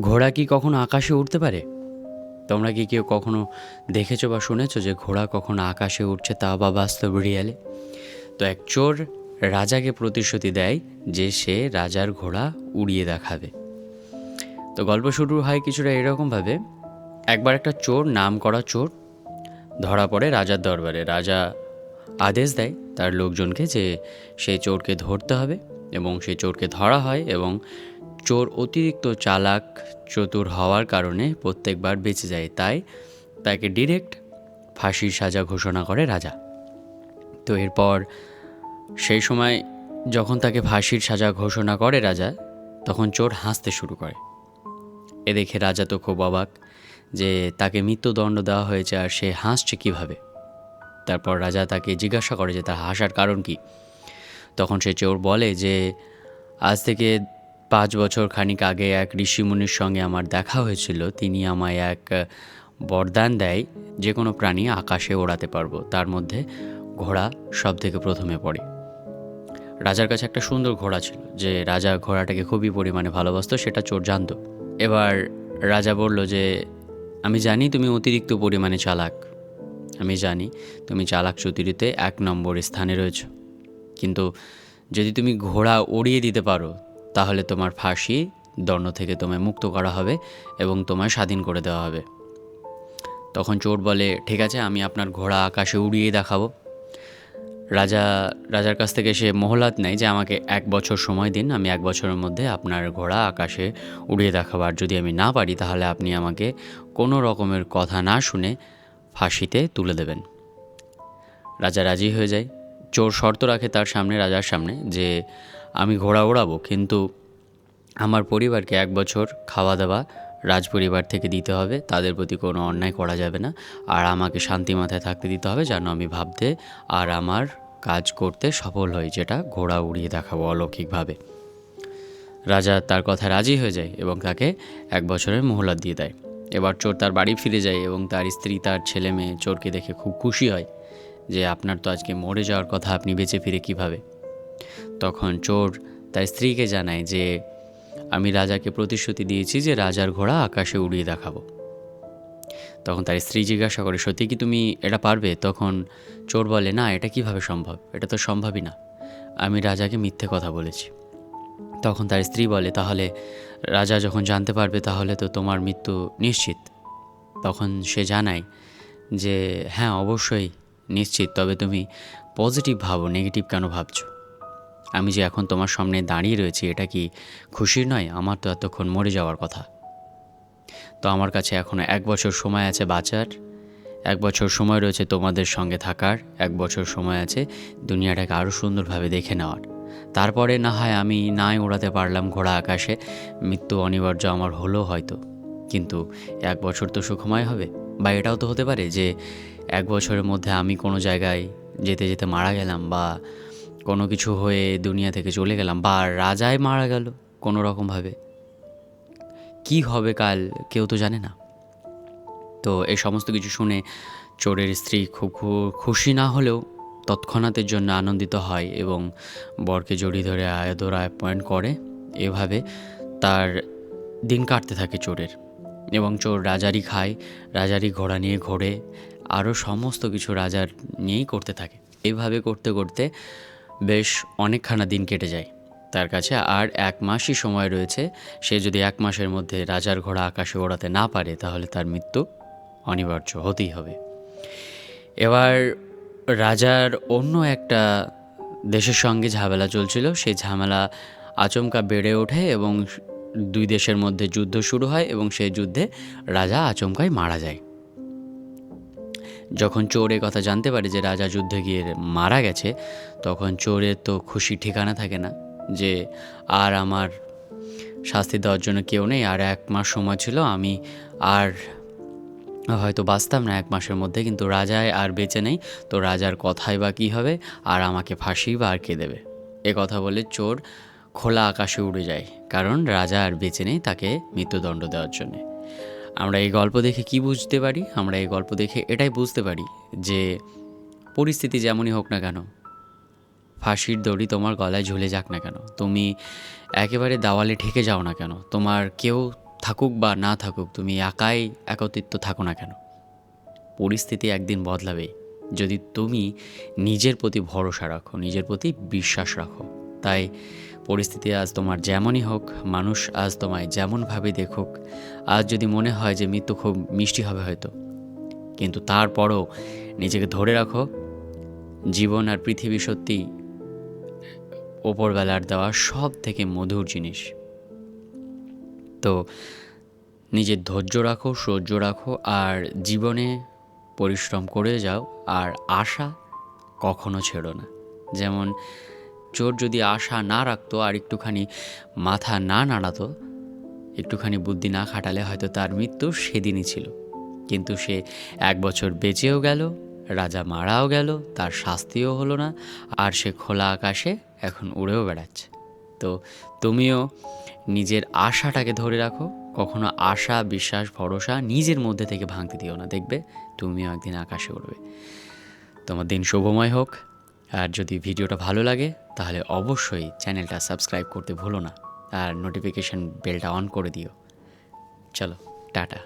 ঘোড়া কি কখনো আকাশে উঠতে পারে? তোমরা কি কেউ কখনো দেখেছ বা শুনেছো যে ঘোড়া কখনো আকাশে উঠছে তা বা বাস্তব রিয়ালে? তো এক চোর রাজাকে প্রতিশ্রুতি দেয় যে সে রাজার ঘোড়া উড়িয়ে দেখাবে। তো গল্প শুরু হয় কিছুটা এরকমভাবে একবার একটা চোর, নাম করা চোর, ধরা পড়ে রাজার দরবারে। রাজা আদেশ দেয় তার লোকজনকে যে সেই চোরকে ধরতে হবে এবং সেই চোরকে ধরা হয় এবং চোর অতিরিক্ত চালাক চতুর হওয়ার কারণে প্রত্যেকবার বেঁচে যায়, তাই তাকে ডিরেক্ট ফাঁসির সাজা ঘোষণা করে রাজা। তো এরপর সেই সময় যখন তাকে ফাঁসির সাজা ঘোষণা করে রাজা, তখন চোর হাসতে শুরু করে। এ দেখে রাজা তো খুব অবাক যে তাকে মৃত্যুদণ্ড দেওয়া হয়েছে আর সে হাসছে কীভাবে। তারপর রাজা তাকে জিজ্ঞাসা করে যে তার হাসার কারণ কি? তখন সে চোর বলে যে, আজ থেকে পাঁচ বছর খানিক আগে এক ঋষিমুনির সঙ্গে আমার দেখা হয়েছিল। তিনি আমায় এক বরদান দেয় যে কোনো প্রাণী আকাশে ওড়াতে পারব। তার মধ্যে ঘোড়া সব থেকে প্রথমে পড়ে। রাজার কাছে একটা সুন্দর ঘোড়া ছিল, যে রাজা ঘোড়াটাকে খুবই পরিমাণে ভালোবাসতো, সেটা চোর জানত এবার রাজা বলল যে, আমি জানি তুমি অতিরিক্ত পরিমাণে চালাক। আমি জানি তুমি চালাক চতুরিতে এক নম্বর স্থানে রয়েছো। কিন্তু যদি তুমি ঘোড়া উড়িয়ে দিতে পারো তাহলে তোমার ফাঁসি দণ্ড থেকে তোমায় মুক্ত করা হবে এবং তোমায় স্বাধীন করে দেওয়া হবে। তখন চোর বলে, ঠিক আছে, আমি আপনার ঘোড়া আকাশে উড়িয়ে দেখাবো। রাজা, রাজার কাছ থেকে সে মহলাত নেয় যে, আমাকে এক বছর সময় দিন, আমি এক বছরের মধ্যে আপনার ঘোড়া আকাশে উড়িয়ে দেখাবো। আর যদি আমি না পারি, তাহলে আপনি আমাকে কোনো রকমের কথা না শুনে ফাঁসিতে তুলে দেবেন। রাজা রাজি হয়ে যায়। চোর শর্ত রাখে তার সামনে, রাজার সামনে যে আমি ঘোড়া ওড়াবো, কিন্তু আমার পরিবারকে এক বছর খাওয়া দাওয়া রাজ পরিবার থেকে দিতে হবে। তাদের প্রতি কোনো অন্যায় করা যাবে না। আর আমাকে শান্তি মাথায় থাকতে দিতে হবে যেন আমি ভাবতে আর আমার কাজ করতে সফল হই, যেটা ঘোড়া উড়িয়ে দেখাবো অলৌকিকভাবে। রাজা তার কথা রাজি হয়ে যায় এবং তাকে এক বছরের মোহলত দিয়ে দেয়। এবার চোর তার বাড়ি ফিরে যায় এবং তার স্ত্রী, তার ছেলে মেয়ে চোরকে দেখে খুব খুশি হয় যে, আপনার তো আজকে মরে যাওয়ার কথা, আপনি বেঁচে ফিরে কীভাবে? তখন চোর তার স্ত্রীকে জানায় যে, আমি রাজাকে প্রতিশ্রুতি দিয়েছি যে রাজার ঘোড়া আকাশে উড়িয়ে দেখাবো। তখন তার স্ত্রী জিজ্ঞাসা করে, সত্যি কি তুমি এটা পারবে? তখন চোর বলে, না, এটা কীভাবে সম্ভব? এটা তো সম্ভবই না। আমি রাজাকে মিথ্যে কথা বলেছি। তখন তার স্ত্রী বলে, তাহলে রাজা যখন জানতে পারবে, তাহলে তো তোমার মৃত্যু নিশ্চিত। তখন সে জানায় যে হ্যাঁ অবশ্যই নিশ্চিত। তবে তুমি পজিটিভ ভাবো, নেগেটিভ কেন ভাবছ? আমি যে এখন তোমার সামনে দাঁড়িয়ে রয়েছি, এটা কি খুশির নয়? আমার তো এতক্ষণ মরে যাওয়ার কথা। তো আমার কাছে এখনও এক বছর সময় আছে বাঁচার, এক বছর সময় রয়েছে তোমাদের সঙ্গে থাকার, এক বছর সময় আছে দুনিয়াটাকে আরও সুন্দরভাবে দেখে নেওয়ার। তারপরে না হয় আমি নাই ওড়াতে পারলাম ঘোড়া আকাশে, মৃত্যু অনিবার্য আমার হলো হয়তো। কিন্তু এক বছর তো সুখময় হবে। বা এটাও তো হতে পারে যে এক বছরের মধ্যে আমি কোনো জায়গায় যেতে যেতে মারা গেলাম বা কোনো কিছু হয়ে দুনিয়া থেকে চলে গেলাম বা রাজায় মারা গেল কোনো রকমভাবে। কি হবে কাল কেউ তো জানে না। তো এই সমস্ত কিছু শুনে চোরের স্ত্রী খুব খুশি না হলেও তৎক্ষণাতের জন্য আনন্দিত হয় এবং বরকে জড়িয়ে ধরে আয়দর অ্যাপয়েন্ট করে। এভাবে তার দিন কাটতে থাকে চোরের এবং চোর রাজারই খায়, রাজারই ঘোড়া নিয়ে ঘোরে, আরও সমস্ত কিছু রাজার নিয়েই করতে থাকে। এভাবে করতে করতে বেশ অনেকখানা দিন কেটে যায়। তার কাছে আর এক মাসই সময় রয়েছে, সে যদি এক মাসের মধ্যে রাজার ঘোড়া আকাশে ওড়াতে না পারে, তাহলে তার মৃত্যু অনিবার্য হতেই হবে। এবার রাজার অন্য একটা দেশের সঙ্গে ঝামেলা চলছিল। সেই ঝামেলা আচমকা বেড়ে ওঠে এবং দুই দেশের মধ্যে যুদ্ধ শুরু হয় এবং সেই যুদ্ধে রাজা আচমকাই মারা যায়। যখন চোর এ কথা জানতে পারে যে রাজা যুদ্ধে গিয়ে মারা গেছে, তখন চোরের তো খুশি ঠিকানা থাকে না যে আর আমার শাস্তি দেওয়ার জন্য কেউ নেই। আর এক মাস সময় ছিল, আমি আর হয়তো বাঁচতাম না এক মাসের মধ্যে, কিন্তু রাজায় আর বেঁচে নেই। তো রাজার কথাই বা কী হবে? আর আমাকে ফাঁসি বা আর কে দেবে? এ কথা বলে চোর খোলা আকাশে উড়ে যায়। কারণ রাজা আর বেঁচে নেই তাকে মৃত্যুদণ্ড দেওয়ার জন্যে। আমরা এই গল্প দেখে কি বুঝতে পারি? আমরা এই গল্প দেখে এটাই বুঝতে পারি যে পরিস্থিতি যেমনই হোক না কেন, ফাঁসির দড়ি তোমার গলায় ঝুলে যাক না কেন, তুমি একেবারে দাওয়ালে ঠেকে যাও না কেন, তোমার কেউ থাকুক বা না থাকুক, তুমি একাই একত্রিত থাকো না কেন। পরিস্থিতি একদিন বদলাবে যদি তুমি নিজের প্রতি ভরসা রাখো, নিজের প্রতি বিশ্বাস রাখো। তাই পরিস্থিতি আজ তোমার যেমনই হোক, মানুষ আজ তোমায় যেমনভাবে দেখুক, আজ যদি মনে হয় যে মৃত্যু খুব মিষ্টি হবে হয়তো। কিন্তু তারপরও নিজেকে ধরে রাখো, জীবন আর পৃথিবী সত্যি ওপরবেলার দেওয়া সব থেকে মধুর জিনিস। তো নিজের ধৈর্য রাখো, সহ্য রাখো আর জীবনে পরিশ্রম করে যাও আর আশা কখনো ছেড়ো না। যেমন চোর যদি আশা না রাখতো আর একটুখানি মাথা না নাড়াতো, একটুখানি বুদ্ধি না খাটালে হয়তো তার মৃত্যু সেদিনই ছিল। কিন্তু সে এক বছর বেঁচেও গেল, রাজা মারাও গেল, তার শাস্তিও হলো না, আর সে খোলা আকাশে এখন উড়েও বেড়াচ্ছে। তো তুমিও নিজের আশাটাকে ধরে রাখো, কখনো আশা, বিশ্বাস, ভরসা নিজের মধ্যে থেকে ভাঙতে দিও না, দেখবে তুমিও একদিন আকাশে উড়বে। তোমার দিন শুভময় হোক। আর যদি ভিডিওটা ভালো লাগে, তাহলে অবশ্যই চ্যানেলটা সাবস্ক্রাইব করতে ভুলো না। আর নোটিফিকেশান বেলটা অন করে দিও। চলো, টাটা।